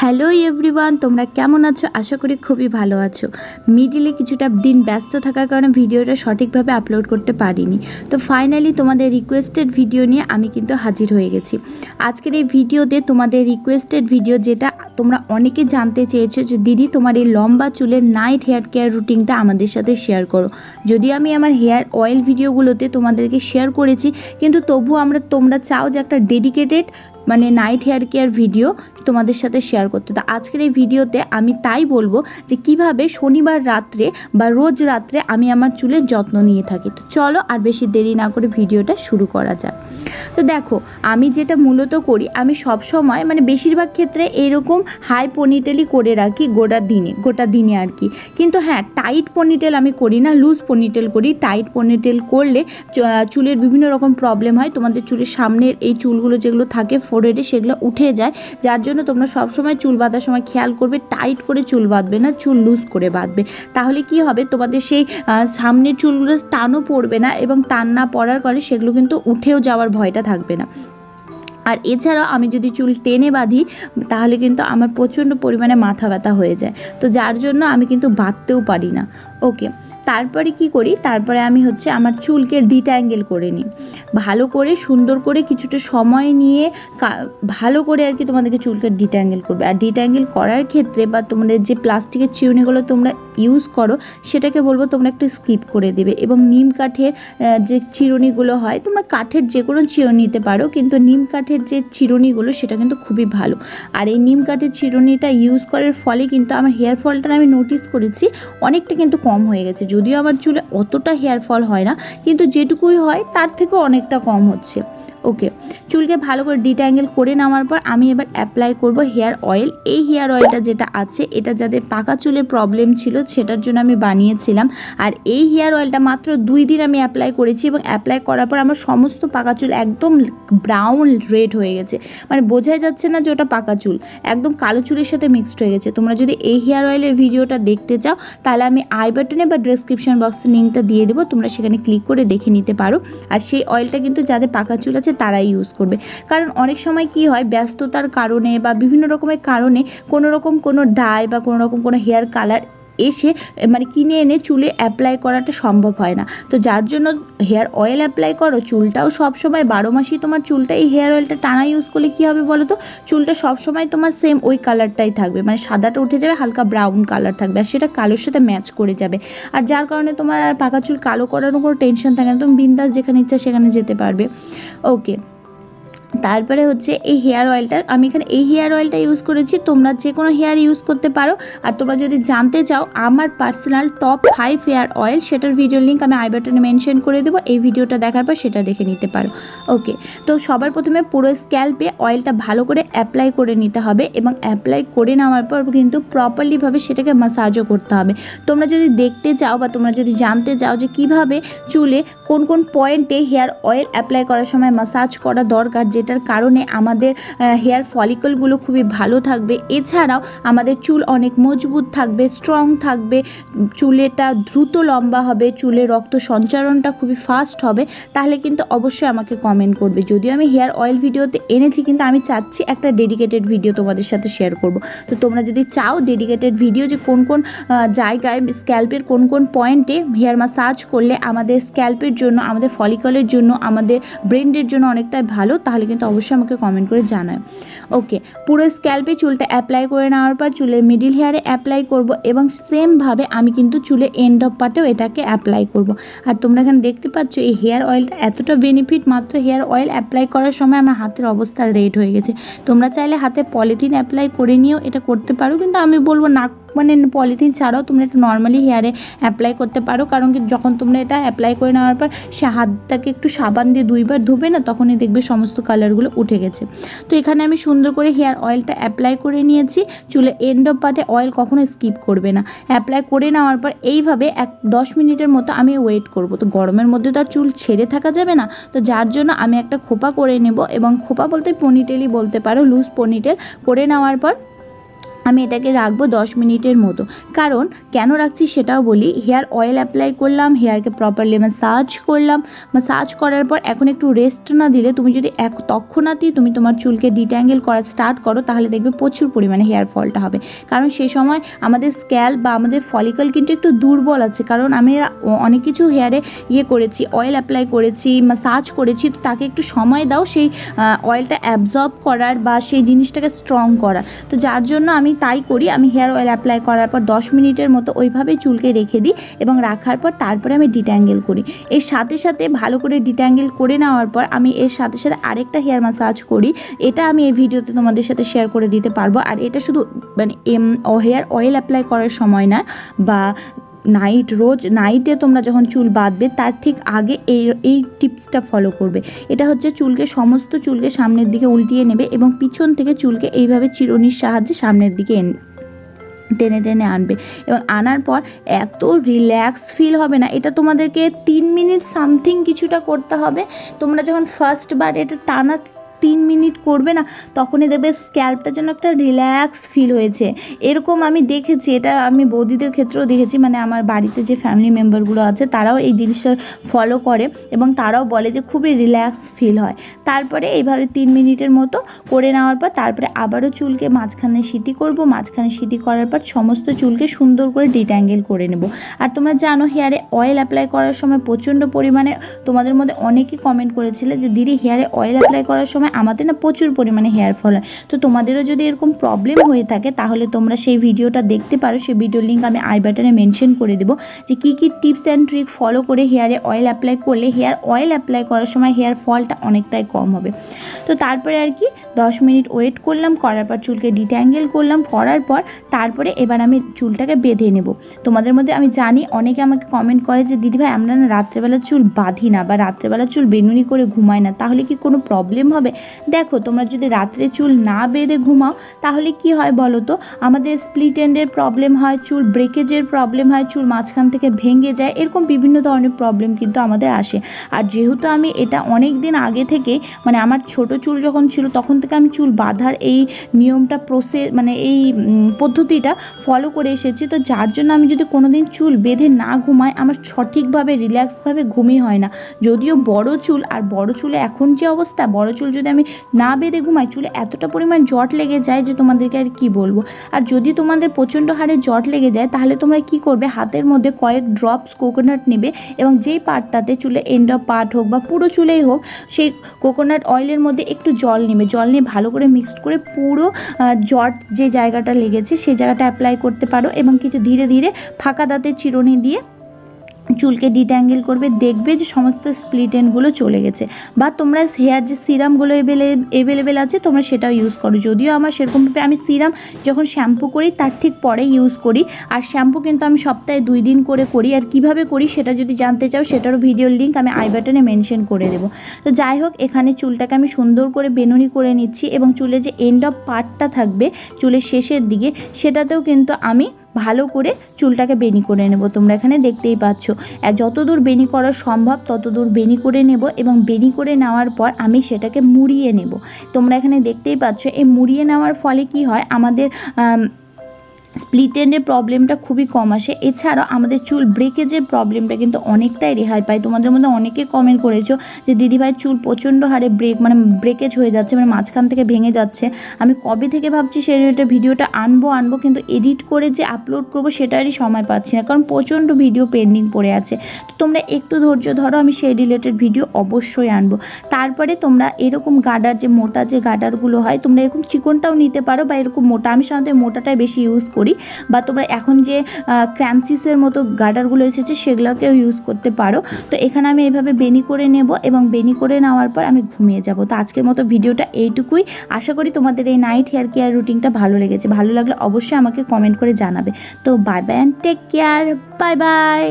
Hello everyone, তোমরা কেমন আছো? আশা করি খুবই ভালো আছো। মিডিলে কিছুটা দিন ব্যস্ত থাকার কারণে ভিডিওটা সঠিকভাবে আপলোড করতে পারিনি। তো ফাইনালি তোমাদের রিকোয়েস্টেড ভিডিও নিয়ে আমি কিন্তু হাজির হয়ে গেছি। আজকের এই ভিডিওতে তোমাদের রিকোয়েস্টেড ভিডিও যেটা তোমরা অনেকে জানতে চেয়েছো যে, দিদি, তোমার এই লম্বা চুলের নাইট হেয়ার কেয়ার রুটিনটা আমাদের সাথে শেয়ার করো। যদি আমি আমার হেয়ার অয়েল ভিডিওগুলোতে তোমাদেরকে শেয়ার করেছি, কিন্তু তবু আমরা তোমরা চাও যে একটা ডেডিকেটেড মানে নাইট হেয়ার কেয়ার ভিডিও তোমাদের সাথে শেয়ার করতে। তো আজকের এই ভিডিওতে আমি তাই বলব যে কীভাবে শনিবার রাত্রে বা রোজ রাত্রে আমি আমার চুলের যত্ন নিয়ে থাকি। তো চলো আর বেশি দেরি না করে ভিডিওটা শুরু করা যাক। তো দেখো, আমি যেটা মূলত করি, আমি সব সময় মানে বেশিরভাগ ক্ষেত্রে এরকম হাই পনিটেলই করে রাখি গোটা দিনে গোটা দিনে আর কি। কিন্তু হ্যাঁ টাইট পনিটেল আমি করি না লুজ পনিটেল করি। টাইট পনিটেল করলে চুলের বিভিন্ন রকম প্রবলেম হয়। তোমাদের চুলের সামনের এই চুলগুলো যেগুলো থাকে ফোরেডে সেগুলো উঠে যায়, যার জন্য তোমরা সবসময় চুল বাঁধার সময় খেয়াল করবে, টাইট করে চুল বাঁধবে না, চুল লুজ করে বাঁধবে। তাহলে কি হবে? তোমাদের সেই সামনের চুলগুলো টানও পড়বে না এবং টান না পড়ার ফলে সেগুলো কিন্তু উঠেও যাওয়ার ভয়টা থাকবে না। আর এছাড়াও আমি যদি চুল টেনে বাঁধি, তাহলে কিন্তু আমার প্রচণ্ড পরিমাণে মাথা ব্যথা হয়ে যায়। তো যার জন্য আমি কিন্তু বাঁধতেও পারি না। ওকে তারপরে কি করি? তারপরে আমি হচ্ছে আমার চুলকে ডিট্যাঙ্গেল করে নিই। ভালো করে, সুন্দর করে কিছুটা সময় নিয়ে ভালো করে আর কি তোমাদেরকে চুলকে ডিট্যাঙ্গেল করবে। আর ডিট্যাঙ্গেল করার ক্ষেত্রে বা তোমাদের যে প্লাস্টিকের চিউনিগুলো তোমরা ইউজ করো, সেটাকে বলব তোমরা একটু স্কিপ করে দেবে। এবং নিম কাঠের যে চিরুনিগুলো হয়, তোমরা কাঠের যে কোনো চিরুনি নিতে পারো, কিন্তু নিম কাঠের যে চিরুনিগুলো, সেটা কিন্তু খুবই ভালো। আর এই নিম কাঠের চিরুনিটা ইউজ করার ফলে কিন্তু আমার হেয়ার ফলটা আমি নোটিস করেছি, অনেকটা কিন্তু কম হয়ে গেছে। যদিও আমার চুলে অতটা হেয়ার ফল হয় না, কিন্তু যেটুকুই হয় তার থেকে অনেকটা কম হচ্ছে। ওকে চুলকে ভালো করে ডিট্যাঙ্গেল করে নেওয়ার পর আমি এবার অ্যাপ্লাই করব হেয়ার অয়েল এই হেয়ার অয়েলটা যেটা আছে, এটা যাদের পাকা চুলে প্রবলেম ছিল, সেটার জন্য আমি বানিয়েছিলাম। আর এই হেয়ার অয়েলটা মাত্র দুই দিন আমি অ্যাপ্লাই করেছি এবং অ্যাপ্লাই করার পর আমার সমস্ত পাকা চুল একদম ব্রাউন রেড হয়ে গেছে। মানে বোঝাই যাচ্ছে না যে ওটা পাকা চুল। একদম কালো চুলের সাথে মিক্সড হয়ে গেছে। তোমরা যদি এই হেয়ার অয়েলের ভিডিওটা দেখতে চাও, তাহলে আমি আই বাটনে বা ডেসক্রিপশন বক্সে লিঙ্কটা দিয়ে দেবো। তোমরা সেখানে ক্লিক করে দেখে নিতে পারো। আর সেই অয়েলটা কিন্তু যাদের পাকা চুল আছে তারাই ইউজ করবে। কারণ অনেক সময় কি হয়, ব্যস্ততার কারণে বা বিভিন্ন রকমের কারণে কোনো রকম কোনো ডাই বা কোনো রকম কোনো হেয়ার কালার এসে মানে কিনে এনে চুলে অ্যাপ্লাই করাটা সম্ভব হয় না। তো যার জন্য হেয়ার অয়েল অ্যাপ্লাই করো, চুলটাও সব সময় বারো মাসই তোমার চুলটা, এই হেয়ার অয়েলটা টানা ইউজ করলে কী হবে বলো তো? চুলটা সব সময় তোমার সেম ওই কালারটাই থাকবে মানে সাদাটা উঠে যাবে, হালকা ব্রাউন কালার থাকবে, আর সেটা কালোর সাথে ম্যাচ করে যাবে। আর যার কারণে তোমার আর পাকা চুল কালো করারও কোনো টেনশন থাকে না, তুমি বিন্দাস যেখানে ইচ্ছা সেখানে যেতে পারবে। ওকে তারপরে হচ্ছে এই হেয়ার অয়েলটা, আমি এখানে এই হেয়ার অয়েলটা ইউজ করেছি, তোমরা যে কোনো হেয়ার ইউজ করতে পারো। আর তোমরা যদি জানতে চাও, আমার personal top five hair oil, সেটার ভিডিও লিঙ্ক আমি আই বাটনে মেনশন করে দেবো, এই ভিডিওটা দেখার পর সেটা দেখে নিতে পারো। ওকে তো সবার প্রথমে পুরো স্ক্যাল্পে অয়েলটা ভালো করে অ্যাপ্লাই করে নিতে হবে এবং অ্যাপ্লাই করে নেওয়ার পর কিন্তু প্রপারলিভাবে সেটাকে মাসাজও করতে হবে। তোমরা যদি দেখতে চাও বা তোমরা যদি জানতে চাও যে কীভাবে চুলে কোন কোন পয়েন্টে হেয়ার অয়েল অ্যাপ্লাই করার সময় মাসাজ করা দরকার যেটার কারণে আমাদের হেয়ার ফলিকলগুলো খুবই ভালো থাকবে। এছাড়াও আমাদের চুল অনেক মজবুত থাকবে স্ট্রং থাকবে, চুলেটা দ্রুত লম্বা হবে, চুলে রক্ত সঞ্চারণটা খুবই ফাস্ট হবে। তাহলে কিন্তু অবশ্যই আমাকে কমেন্ট করবে। যদিও আমি হেয়ার অয়েল ভিডিওতে এনেছি, কিন্তু আমি চাচ্ছি একটা ডেডিকেটেড ভিডিও তোমাদের সাথে শেয়ার করব। তো তোমরা যদি চাও ডেডিকেটেড ভিডিও যে কোন কোন জায়গায় স্ক্যাল্পের কোন কোন পয়েন্টে হেয়ার মাসাজ করলে আমাদের স্ক্যাল্পের জন্য, আমাদের ফলিকলের জন্য, আমাদের ব্রেন্ডের জন্য অনেকটাই ভালো, তাহলে কিন্তু অবশ্যই আমাকে কমেন্ট করে জানায়। ওকে পুরো স্ক্যাল্পে চুলটা অ্যাপ্লাই করে নেওয়ার পর চুলের মিডিল হেয়ারে অ্যাপ্লাই করব এবং সেমভাবে আমি কিন্তু চুলে এন্ড অফ পার্টেও এটাকে অ্যাপ্লাই করব। আর তোমরা এখানে দেখতে পাচ্ছ এই হেয়ার অয়েলটা এতটা বেনিফিট মাত্র হেয়ার অয়েল অ্যাপ্লাই করার সময় আমার হাতের অবস্থা রেড হয়ে গেছে। তোমরা চাইলে হাতে পলিথিন অ্যাপ্লাই করে নিয়েও এটা করতে পারো, কিন্তু আমি বলব না মানে পলিথিন ছাড়াও তোমরা এটা নর্মালি হেয়ারে অ্যাপ্লাই করতে পারো। কারণ কি যখন তোমরা এটা অ্যাপ্লাই করে নেওয়ার পর সে হাতটাকে একটু সাবান দিয়ে দুইবার ধুবে না, তখনই দেখবে সমস্ত কালারগুলো উঠে গেছে। তো এখানে আমি সুন্দর করে হেয়ার অয়েলটা অ্যাপ্লাই করে নিয়েছি। চুলে এন্ড অফ পাতে অয়েল কখনো স্কিপ করবে না। অ্যাপ্লাই করে নেওয়ার পর এইভাবে এক দশ মিনিটের মতো আমি ওয়েট করব। তো গরমের মধ্যে তো আর চুল ছেড়ে থাকা যাবে না। তো যার জন্য আমি একটা খোপা করে নেব এবং খোপা বলতে পনিটেলই বলতে পারো লুজ পনিটেল করে নেওয়ার পর আমি এটাকে রাখব দশ মিনিটের মতো। কারণ কেন রাখছি সেটাও বলি, হেয়ার অয়েল অ্যাপ্লাই করলাম, হেয়ারকে প্রপারলি ম্যাসাজ করলাম। ম্যাসাজ করার পর এখন একটু রেস্ট না দিলে তুমি যদি এক তৎক্ষণাৎই তুমি তোমার চুলকে ডিট্যাঙ্গেল করা স্টার্ট করো, তাহলে দেখবে প্রচুর পরিমাণে হেয়ার ফলটা হবে। কারণ সে সময় আমাদের স্ক্যাল বা আমাদের ফলিকল কিন্তু একটু দুর্বল আছে। কারণ আমি অনেক কিছু হেয়ারে ইয়ে করেছি অয়েল অ্যাপ্লাই করেছি ম্যাসাজ করেছি, তো তাকে একটু সময় দাও সেই অয়েলটা অ্যাবজর্ব করার বা সেই জিনিসটাকে স্ট্রং করার। তো যার জন্য আমি তাই করি, আমি হেয়ার অয়েল অ্যাপ্লাই করার পর দশ মিনিটের মতো ওইভাবে চুলকে রেখে দিই এবং রাখার পর তারপরে আমি ডিট্যাঙ্গেল করি। এর সাথে সাথে ভালো করে ডিট্যাঙ্গেল করে নেওয়ার পর আমি এর সাথে সাথে আরেকটা হেয়ার মাসাজ করি। এটা আমি এই ভিডিওতে তোমাদের সাথে শেয়ার করে দিতে পারব। আর এটা শুধু মানে হেয়ার অয়েল অ্যাপ্লাই করার সময় না বা নাইট রোজ নাইটে তোমরা যখন চুল বাঁধবে, তার ঠিক আগে এই এই টিপসটা ফলো করবে। এটা হচ্ছে চুলকে, সমস্ত চুলকে সামনের দিকে উল্টিয়ে নেবে এবং পিছন থেকে চুলকে এইভাবে চিরুনির সাহায্যে সামনের দিকে টেনে টেনে আনবে। এবং আনার পর এত রিল্যাক্স ফিল হবে না, এটা তোমাদেরকে তিন মিনিট সামথিং কিছুটা করতে হবে। তোমরা যখন ফার্স্ট বার এটা টানা তিন মিনিট করবে না, তখনই দেখবে স্ক্যাল্পটা যেন একটা রিল্যাক্স ফিল হয়েছে। এরকম আমি দেখেছি, এটা আমি বৌদিদের ক্ষেত্রেও দেখেছি মানে আমার বাড়িতে যে ফ্যামিলি মেম্বারগুলো আছে, তারাও এই জিনিসটা ফলো করে এবং তারাও বলে যে খুবই রিল্যাক্স ফিল হয়। তারপরে এইভাবে তিন মিনিটের মতো করে নেওয়ার পর তারপরে আবারও চুলকে মাঝখানে সিটি করব, মাঝখানে সিটি করার পর সমস্ত চুলকে সুন্দর করে ডিট্যাঙ্গেল করে নেব। আর তোমরা জানো হেয়ারে অয়েল অ্যাপ্লাই করার সময় প্রচণ্ড পরিমাণে তোমাদের মধ্যে অনেকেই কমেন্ট করেছিলে যে, দিদি হেয়ারে অয়েল অ্যাপ্লাই করার সময় আমাদের না প্রচুর পরিমাণে হেয়ার ফল হয়। তো তোমাদেরও যদি এরকম প্রবলেম হয়ে থাকে, তাহলে তোমরা সেই ভিডিওটা দেখতে পারো। সেই ভিডিও লিঙ্ক আমি আই বাটনে মেনশন করে দেবো যে কী কী টিপস অ্যান্ড ট্রিক ফলো করে হেয়ারে অয়েল অ্যাপ্লাই করলে হেয়ার অয়েল অ্যাপ্লাই করার সময় হেয়ার ফলটা অনেকটাই কম হবে। তো তারপরে আর কি, দশ মিনিট ওয়েট করলাম, করার পর চুলকে ডিট্যাঙ্গেল করলাম, করার পর তারপরে এবার আমি চুলটাকে বেঁধে নেব। তোমাদের মধ্যে আমি জানি, অনেকে আমাকে কমেন্ট করে যে দিদিভাই আমরা না রাত্রেবেলা চুল বাঁধি না বা রাত্রেবেলা চুল বেনুনি করে ঘুমাই না, তাহলে কি কোনো প্রবলেম হবে? দেখো, তোমরা যদি রাত্রে চুল না বেঁধে ঘুমাও, তাহলে কি হয় বলো তো? আমাদের স্প্লিট এন্ডের প্রবলেম হয়, চুল ব্রেকেজের প্রবলেম হয়, চুল মাঝখান থেকে ভেঙে যায়, এরকম বিভিন্ন ধরনের প্রবলেম কিন্তু আমাদের আসে। আর যেহেতু আমি এটা অনেক দিন আগে থেকে মানে আমার ছোট চুল যখন ছিল, তখন থেকে আমি চুল বাঁধার এই নিয়মটা প্রসেস মানে এই পদ্ধতিটা ফলো করে এসেছি। তো যার জন্য আমি যদি কোনো দিন চুল বেঁধে না ঘুমাই, আমার সঠিকভাবে রিল্যাক্সভাবে ঘুমই হয় না। যদিও বড় চুল, আর বড় চুলে এখন যে অবস্থা, বড় চুল যদি আমি না বেঁধে ঘুমাই, চুলে এতটা পরিমাণ জট লেগে যায় যে তোমাদেরকে আর কি বলব? আর যদি তোমাদের প্রচণ্ড হারে জট লেগে যায়, তাহলে তোমরা কি করবে? হাতের মধ্যে কয়েক ড্রপস কোকোনাট নেবে এবং যেই পার্টটাতে চুলে এন্ড অফ পার্ট হোক বা পুরো চুলেই হোক, সেই কোকোনাট অয়েলের মধ্যে একটু জল নেবে। জল নিয়ে ভালো করে মিক্সড করে পুরো জট যে জায়গাটা লেগেছে সেই জায়গাটা অ্যাপ্লাই করতে পারো এবং কিছু ধীরে ধীরে ফাঁকা দাঁতের চিরুনি দিয়ে চুলকে ডিট্যাঙ্গেল করবে, দেখবে যে সমস্ত স্প্লিটেনগুলো চলে গেছে। বা তোমরা হেয়ার যে সিরামগুলো এভেলে এভেলেবেল আছে, তোমরা সেটাও ইউজ করো। যদিও আমার সেরকমভাবে আমি সিরাম যখন শ্যাম্পু করি, তার ঠিক পরে ইউজ করি। আর শ্যাম্পু কিন্তু আমি সপ্তাহে দুই দিন করে করি। আর কীভাবে করি সেটা যদি জানতে চাও, সেটারও ভিডিওর লিঙ্ক আমি আই বাটনে মেনশন করে দেবো। তো যাই হোক, এখানে চুলটাকে আমি সুন্দর করে বেনুনি করে নিচ্ছি এবং চুলে যে এন্ড অফ পার্টটা থাকবে, চুলের শেষের দিকে, সেটাতেও কিন্তু আমি ভালো করে চুলটাকে বেনি করে নেব। তোমরা এখানে দেখতেই পাচ্ছ। যতদূর বেনি করা সম্ভব, ততদূর বেনি করে নেব এবং বেনি করে নেওয়ার পর আমি সেটাকে মুড়িয়ে নেব। তোমরা এখানে দেখতেই পাচ্ছ, এই মুড়িয়ে নেওয়ার ফলে কি হয়? আমাদের স্প্লিটেনের প্রবলেমটা খুবই কম আসে। এছাড়াও আমাদের চুল ব্রেকেজের প্রবলেমটা কিন্তু অনেকটাই রেহাই পায়। তোমাদের মধ্যে অনেকে কমেন্ট করেছ যে দিদিভাই চুল প্রচণ্ড হারে ব্রেক মানে ব্রেকেজ হয়ে যাচ্ছে মানে মাঝখান থেকে ভেঙে যাচ্ছে। আমি কবে থেকে ভাবছি সেই রিলেটেড ভিডিওটা আনব আনব, কিন্তু এডিট করে যে আপলোড করব সেটারই সময় পাচ্ছি না, কারণ প্রচণ্ড ভিডিও পেন্ডিং পড়ে আছে। তো তোমরা একটু ধৈর্য ধরো, আমি সেই রিলেটেড ভিডিও অবশ্যই আনব। তারপরে তোমরা এরকম গাডার যে, মোটা যে গাডারগুলো হয়, তোমরা এরকম চিকনটাও নিতে পারো বা এরকম মোটা, আমি সাধারণত মোটাটাই বেশি ইউজ করি। করি বা তোমরা এখন যে ক্র্যাঞ্চিসের মতো গার্ডারগুলো এসেছে সেগুলোকেও ইউজ করতে পারো। তো এখানে আমি এভাবে বেনি করে নেব এবং বেনি করে নেওয়ার পর আমি ঘুমিয়ে যাব। তো আজকের মতো ভিডিওটা এইটুকুই। আশা করি তোমাদের এই নাইট হেয়ার কেয়ার রুটিনটা ভালো লেগেছে। ভালো লাগলে অবশ্যই আমাকে কমেন্ট করে জানাবে। তো bye bye and take care bye bye